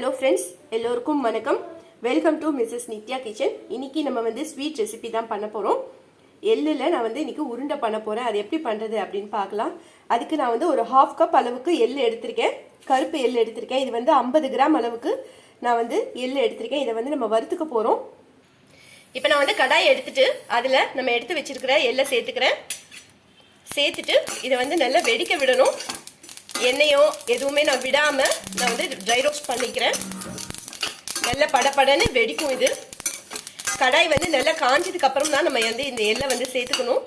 Hello friends எல்லோருக்கும் வணக்கம். Welcome to Mrs Nithya kitchen இன்னைக்கு நம்ம வந்து ஸ்வீட் ரெசிபி தான் பண்ண போகிறோம் எள்ளில் நான் வந்து இன்னைக்கு உருண்டை பண்ண போகிறேன் அது எப்படி பண்ணுறது அப்படின்னு பார்க்கலாம். அதுக்கு நான் வந்து ஒரு ஹாஃப் கப் அளவுக்கு எள் எடுத்திருக்கேன். கருப்பு எள் எடுத்திருக்கேன். இது வந்து ஐம்பது கிராம் அளவுக்கு நான் வந்து எள் எடுத்திருக்கேன். இதை வந்து நம்ம வறுத்துக்க போகிறோம் இப்போ நான் வந்து கடாயை எடுத்துட்டு அதில் நம்ம எடுத்து வச்சிருக்கிற எள்ளை சேர்த்துக்கிறேன். சேர்த்துட்டு இதை வந்து நல்லா வெடிக்க விடணும். எண்ணெயோ எதுவுமே நான் விடாமல் நான் வந்து ட்ரை ரோஸ்ட் பண்ணிக்கிறேன். நல்ல படபடன்னு வெடிக்கும் இது. கடாய் வந்து நல்லா காஞ்சதுக்கு அப்புறம் தான் நம்ம வந்து இந்த எள்ளை வந்து சேர்த்துக்கணும்.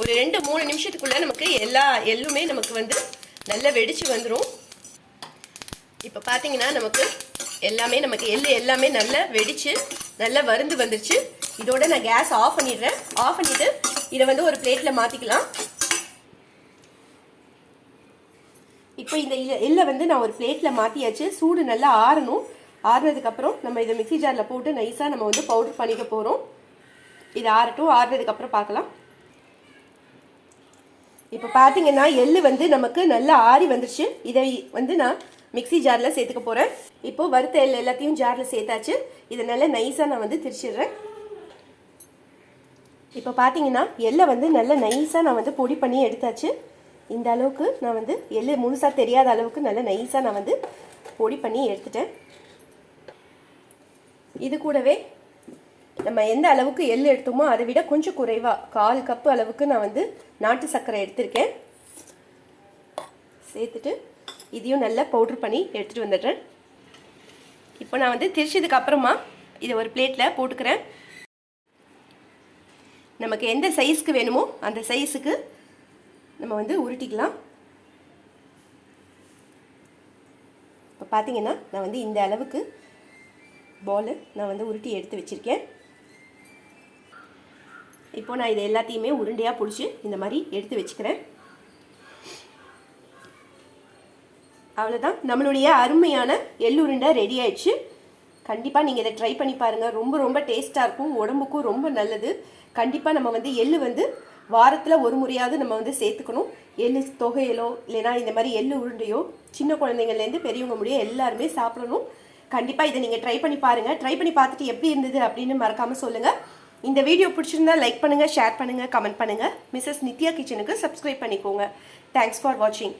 ஒரு ரெண்டு மூணு நிமிஷத்துக்குள்ள நமக்கு எல்லா எள்ளுமே நமக்கு வந்து நல்லா வெடிச்சு வந்துடும் இப்போ பார்த்தீங்கன்னா நமக்கு எல்லாமே நமக்கு எள்ளு எல்லாமே நல்லா வெடிச்சு நல்லா வருந்து வந்துருச்சு. இதோட நான் கேஸ் ஆஃப் பண்ணிடுறேன். ஆஃப் பண்ணிட்டு இதை வந்து ஒரு பிளேட்டில் மாற்றிக்கலாம் இப்போ இந்த எள்ளை வந்து நான் ஒரு பிளேட்டில் மாற்றியாச்சு சூடு நல்லா ஆறணும். ஆறுனதுக்கப்புறம் நம்ம இதை மிக்சி ஜாரில் போட்டு நைஸாக நம்ம வந்து பவுடர் பண்ணிக்க போகிறோம் இது ஆறட்டும். ஆறுனதுக்கப்புறம் பார்க்கலாம். இப்போ பார்த்தீங்கன்னா எள்ளு வந்து நமக்கு நல்லா ஆறி வந்துருச்சு. இதை வந்து நான் மிக்சி ஜாரில் சேர்த்துக்க போகிறேன் இப்போ வறுத்த எள்ளு எல்லாத்தையும் ஜாரில் சேர்த்தாச்சு. இதை நல்லா நைஸாக நான் வந்து திரிச்சிடுறேன். இப்போ பார்த்தீங்கன்னா எள்ளை வந்து நல்லா நைஸாக நான் வந்து பொடி பண்ணி எடுத்தாச்சு. இந்த அளவுக்கு நான் வந்து எள்ளு முழுசாக தெரியாத அளவுக்கு நல்லா நைஸாக நான் வந்து பொடி பண்ணி எடுத்துட்டேன். இது கூடவே நம்ம எந்த அளவுக்கு எள் எடுத்தோமோ அதை விட கொஞ்சம் குறைவாக கால் கப்பு அளவுக்கு நான் வந்து நாட்டு சர்க்கரை எடுத்திருக்கேன். சேர்த்துட்டு இதையும் நல்லா பவுட்ரு பண்ணி எடுத்துகிட்டு வந்துடுறேன். இப்போ நான் வந்து திரிச்சதுக்கு அப்புறமா இதை ஒரு பிளேட்டில் போட்டுக்கிறேன். நமக்கு எந்த சைஸ்க்கு வேணுமோ அந்த சைஸுக்கு நம்ம வந்து உருட்டிக்கலாம். இப்போ பார்த்தீங்கன்னா நான் வந்து இந்த அளவுக்கு பாலு நான் வந்து உருட்டி எடுத்து வச்சுருக்கேன். இப்போ நான் இதை எல்லாத்தையுமே உருண்டையாக பிடிச்சி இந்த மாதிரி எடுத்து வச்சுக்கிறேன். அவ்வளோதான் நம்மளுடைய அருமையான எள்ளுருண்டை ரெடி ஆயிடுச்சு. கண்டிப்பாக நீங்கள் இதை ட்ரை பண்ணி பாருங்கள் ரொம்ப ரொம்ப டேஸ்ட்டாக இருக்கும். உடம்புக்கும் ரொம்ப நல்லது. கண்டிப்பாக நம்ம வந்து எள்ளு வந்து வாரத்தில் ஒரு முறையாவது நம்ம வந்து சேர்த்துக்கணும். எள்ளு தொகையிலோ இல்லைனா இந்த மாதிரி எள்ளு உருண்டையோ சின்ன குழந்தைங்கள்லேருந்து பெரியவங்க முடிய எல்லாருமே சாப்பிடணும். கண்டிப்பாக இதை நீங்கள் ட்ரை பண்ணி பாருங்கள் ட்ரை பண்ணி பார்த்துட்டு எப்படி இருந்தது அப்படின்னு மறக்காமல் சொல்லுங்கள் இந்த வீடியோ பிடிச்சிருந்தா லைக் பண்ணுங்கள் ஷேர் பண்ணுங்கள் கமெண்ட் பண்ணுங்கள் மிஸ்ஸஸ் நித்யா கிச்சனுக்கு சப்ஸ்கிரைப் பண்ணிக்கோங்க. தேங்க்ஸ் ஃபார் வாட்சிங்